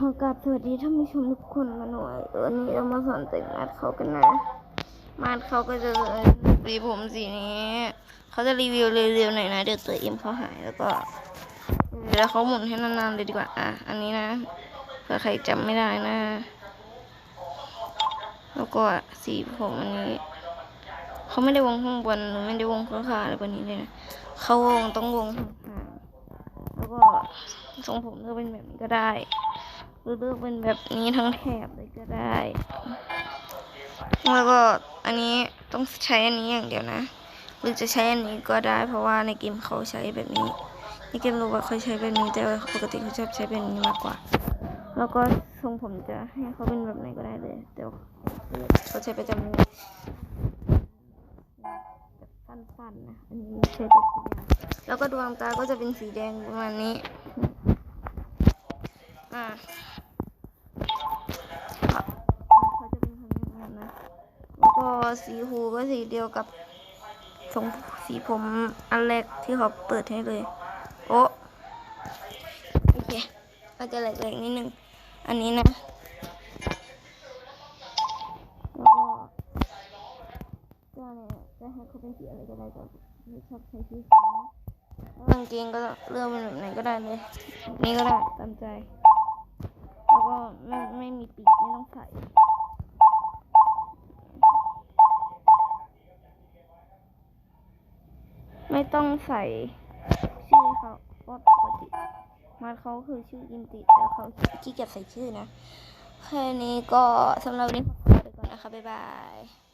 ขอกราบสวัสดีท่านผู้ชมทุกคนมาหน่อยวันนี้เรามาสอนแต่งมาดเขากันนะ มาดเขาก็จะสีผมสีนี้ เขาจะรีวิวเร็วๆหน่อยนะ เดี๋ยวตัวเอ็มเขาหายแล้วก็เดี๋ยวเขาหมุนให้นานๆเลยดีกว่า อะ อันนี้นะเผื่อใครจำไม่ได้นะ แล้วก็สีผมอันนี้ เขาไม่ได้วงข้างบนหรือไม่ได้วงข้างขาอะไรแบบนี้เลยนะเขาวงต้องวงห่างแล้วก็ทรงผมเลือกเป็นแบบนี้ก็ได้ หรือเลือกเป็นแบบนี้ทั้งแถบเลยก็ได้ แล้วก็อันนี้ต้องใช้อันนี้อย่างเดียวนะ หรือจะใช้อันนี้ก็ได้ เพราะว่าในเกมเขาใช้แบบนี้ ในเกมรู้ว่าเขาใช้แบบนี้แต่ปกติเขาชอบใช้แบบนี้มากกว่า แล้วก็ทรงผมจะให้เขาเป็นแบบไหนก็ได้เลยเดี๋ยวเขาใช้ประจำเลยแบบสั้นๆนะอันนี้ใช้แบบสียาวแล้วก็ดวงตาก็จะเป็นสีแดงประมาณนี้ อ่า สีหูก็สีเดียวกับทรงสีผมอันแรกที่เขาเปิดให้เลย โอ้โอเคก็จะแหลกๆนิดนึง อันนี้นะแล้วก็ก็เนี่ยจะให้เขาเป็นสีอะไรก็ได้แต่ไม่ชอบใช้สีฟ้าแล้วกางเกงก็เลือกเป็นแบบไหนก็ได้เลย นี่ก็ได้ตามใจ แล้วก็ไม่ไม่มีปีกไม่ต้องใส่ ไม่ต้องใส่ชื่อเขาว่าปกติมาเขาคือชื่ออินติแต่เขาขี้เกียจใส่ชื่อนะแค่นี้ก็สำหรับวันนี้ขอตัวไปก่อนนะคะ บ๊ายบาย